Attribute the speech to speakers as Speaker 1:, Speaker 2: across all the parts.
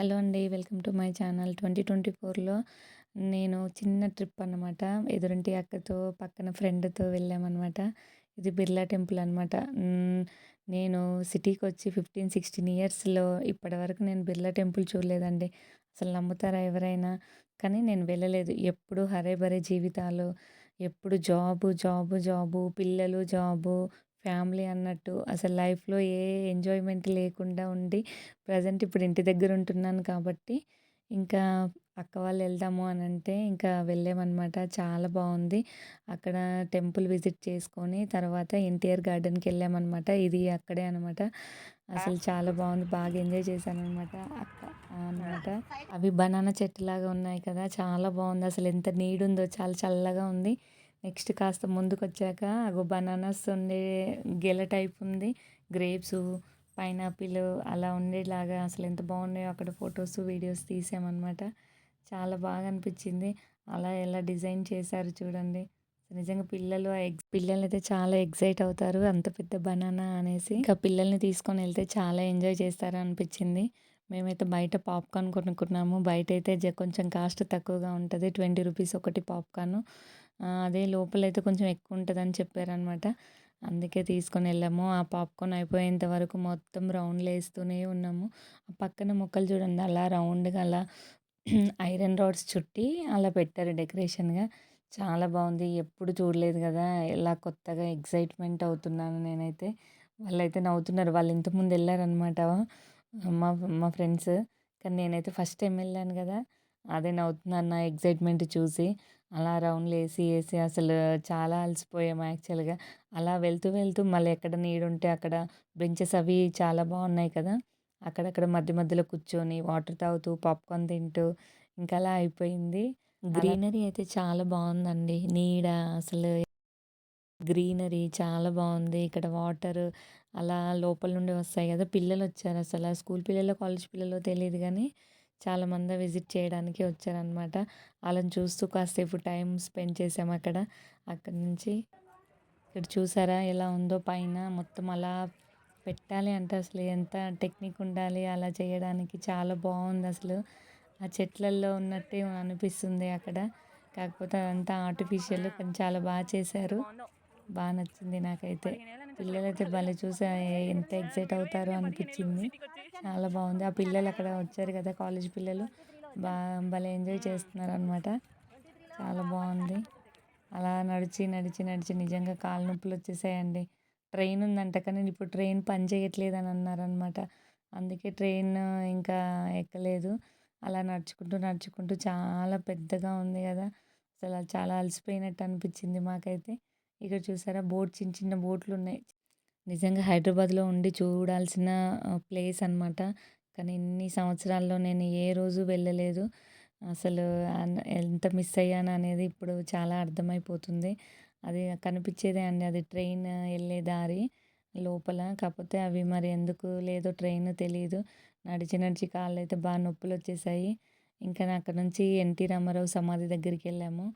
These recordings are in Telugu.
Speaker 1: హలో అండి welcome to my channel twenty twenty ఫోర్లో. నేను చిన్న ట్రిప్ అనమాట ఎదురింటి అక్కతో పక్కన ఫ్రెండ్తో వెళ్ళామన్నమాట. ఇది బిర్లా టెంపుల్ అనమాట నేను సిటీకి వచ్చి ఫిఫ్టీన్ సిక్స్టీన్ ఇయర్స్లో ఇప్పటివరకు నేను బిర్లా టెంపుల్ చూడలేదండి. అసలు నమ్ముతారా ఎవరైనా? కానీ నేను వెళ్ళలేదు. ఎప్పుడు హరే బరే జీవితాలు ఎప్పుడు జాబు జాబు జాబు పిల్లలు జాబు ఫ్యామిలీ అన్నట్టు అసలు లైఫ్లో ఏ ఎంజాయ్మెంట్ లేకుండా ఉండి ప్రజెంట్ ఇప్పుడు ఇంటి దగ్గర ఉంటున్నాను కాబట్టి ఇంకా అక్క వాళ్ళు వెళ్దాము అని అంటే ఇంకా వెళ్ళామన్నమాట. చాలా బాగుంది. అక్కడ టెంపుల్ విజిట్ చేసుకొని తర్వాత ఎన్టీఆర్ గార్డెన్కి వెళ్ళామన్నమాట. ఇది అక్కడే అనమాట అసలు చాలా బాగుంది. బాగా ఎంజాయ్ చేశాను అనమాట అక్క అనమాట అవి బనానా చెట్టు లాగా ఉన్నాయి కదా. చాలా బాగుంది. అసలు ఎంత నీడుందో చాలా చల్లగా ఉంది. నెక్స్ట్ కాస్త ముందుకు వచ్చాక అగో బనానాస్ ఉండే గెల టైప్ ఉంది. గ్రేప్స్ పైనాపిల్ అలా ఉండేలాగా అసలు ఎంత బాగున్నాయో అక్కడ ఫొటోస్ వీడియోస్ తీసామన్నమాట. చాలా బాగా అనిపించింది. అలా ఎలా డిజైన్ చేశారు చూడండి. నిజంగా పిల్లలు ఎగ్ పిల్లలు అయితే చాలా ఎగ్జైట్ అవుతారు అంత పెద్ద బనానా అనేసి. ఇంకా పిల్లల్ని తీసుకొని వెళ్తే చాలా ఎంజాయ్ చేస్తారు అనిపించింది. మేమైతే బయట పాప్కార్న్ కొనుక్కున్నాము. బయట అయితే కొంచెం కాస్ట్ తక్కువగా ఉంటుంది. ట్వంటీ రూపీస్ ఒకటి పాప్కార్న్. అదే లోపలైతే కొంచెం ఎక్కువ ఉంటుందని చెప్పారనమాట. అందుకే తీసుకొని వెళ్ళాము. ఆ పాప్కార్న్ అయిపోయేంత వరకు మొత్తం రౌండ్లు వేస్తూనే ఉన్నాము. ఆ పక్కన మొక్కలు చూడండి అలా రౌండ్గా అలా ఐరన్ రాడ్స్ చుట్టి అలా పెట్టారు డెకరేషన్గా. చాలా బాగుంది. ఎప్పుడు చూడలేదు కదా ఇలా కొత్తగా ఎగ్జైట్మెంట్ అవుతున్నాను నేనైతే. వాళ్ళైతే నవ్వుతున్నారు. వాళ్ళు ఇంతకుముందు వెళ్ళారనమాట మా మా ఫ్రెండ్స్. కానీ నేనైతే ఫస్ట్ టైం వెళ్ళాను కదా. అదే నవ్వుతున్నాను నా ఎగ్జైట్మెంట్ చూసి అలా రౌండ్లు వేసి వేసి అసలు చాలా అలసిపోయాము యాక్చువల్గా. అలా వెళ్తూ వెళ్తూ మళ్ళీ ఎక్కడ నీడుంటే అక్కడ బెంచెస్ అవి చాలా బాగున్నాయి కదా! అక్కడక్కడ మధ్య మధ్యలో కూర్చొని వాటర్ తాగుతూ పాప్కార్న్ తింటూ ఇంకా అలా అయిపోయింది. గ్రీనరీ అయితే చాలా బాగుందండి. నీడ అసలు గ్రీనరీ చాలా బాగుంది. ఇక్కడ వాటర్ అలా లోపల నుండి వస్తాయి కదా! పిల్లలు వచ్చారు అసలు. స్కూల్ పిల్లలు కాలేజ్ పిల్లలు తెలియదు కానీ చాలామంది విజిట్ చేయడానికి వచ్చారనమాట వాళ్ళని చూస్తూ కాసేపు టైం స్పెండ్ చేసాము అక్కడ. అక్కడ నుంచి ఇక్కడ చూసారా ఎలా ఉందో పైన మొత్తం అలా పెట్టాలి అంటే అసలు ఎంత టెక్నిక్ ఉండాలి అలా చేయడానికి చాలా బాగుంది అసలు. ఆ చెట్లల్లో ఉన్నట్టే అనిపిస్తుంది అక్కడ. కాకపోతే అదంతా ఆర్టిఫిషియల్ కానీ చాలా బాగా చేశారు. బాగా నచ్చింది నాకైతే. పిల్లలైతే భలే చూసి ఎంత ఎగ్జైట్ అవుతారో అనిపించింది. చాలా బాగుంది. ఆ పిల్లలు అక్కడ వచ్చారు కదా కాలేజ్ పిల్లలు. బాగా భలే ఎంజాయ్ చేస్తున్నారు అనమాట చాలా బాగుంది. అలా నడిచి నడిచి నడిచి నిజంగా కాలు నొప్పులు వచ్చేసాయండి. ట్రైన్ ఉందంట కానీ ఇప్పుడు ట్రైన్ పని చేయట్లేదు అని అన్నారనమాట అందుకే ట్రైన్ ఇంకా ఎక్కలేదు. అలా నడుచుకుంటూ నడుచుకుంటూ చాలా పెద్దగా ఉంది కదా. అసలు చాలా అలసిపోయినట్టు అనిపించింది మాకైతే. ఇక్కడ చూసారా? బోట్ చిన్న చిన్న బోట్లు ఉన్నాయి. నిజంగా హైదరాబాద్లో ఉండి చూడాల్సిన ప్లేస్ అనమాట కానీ ఇన్ని సంవత్సరాల్లో నేను ఏ రోజు వెళ్ళలేదు. అసలు ఎంత మిస్ అయ్యాను అనేది ఇప్పుడు చాలా అర్థమైపోతుంది. అది కనిపించేదే అండి. అది ట్రైన్ వెళ్ళే దారి లోపల. కాకపోతే అవి మరి ఎందుకు లేదో ట్రైన్ తెలియదు నడిచి నడిచి కాళ్ళు అయితే బాగా నొప్పులు వచ్చేసాయి ఇంకా అక్కడ నుంచి ఎన్టీ రామారావు సమాధి దగ్గరికి వెళ్ళాము.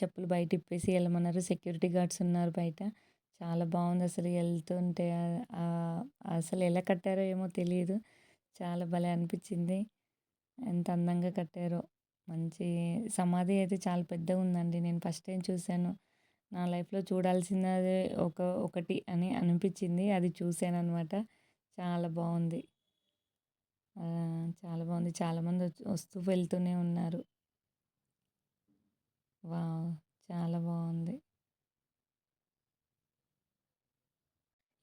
Speaker 1: చెప్పులు బయట ఇప్పేసి వెళ్ళమన్నారు సెక్యూరిటీ గార్డ్స్ ఉన్నారు బయట. చాలా బాగుంది అసలు వెళ్తుంటే అసలు ఎలా కట్టారో ఏమో తెలియదు చాలా భలే అనిపించింది ఎంత అందంగా కట్టారో. మంచి సమాధి అయితే చాలా పెద్దగా ఉందండి. నేను ఫస్ట్ టైం చూశాను. నా లైఫ్లో చూడాల్సినది ఒక ఒకటి అని అనిపించింది అది చూశాను అనమాట చాలా బాగుంది. చాలా బాగుంది చాలామంది వస్తూ వెళ్తూనే ఉన్నారు. వావ్! చాలా బాగుంది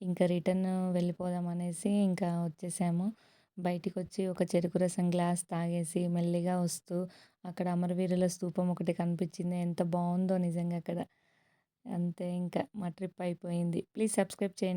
Speaker 1: ఇంకా రిటర్న్ వెళ్ళిపోదాం అనేసి ఇంకా వచ్చేసాము. బయటికి వచ్చి ఒక చెరుకు రసం గ్లాస్ తాగేసి మెల్లిగా వస్తూ అక్కడ అమరవీరుల స్తూపం ఒకటి కనిపించింది. ఎంత బాగుందో నిజంగా అక్కడ. అంతే ఇంకా మా ట్రిప్ అయిపోయింది. ప్లీజ్ సబ్స్క్రైబ్ చేయండి.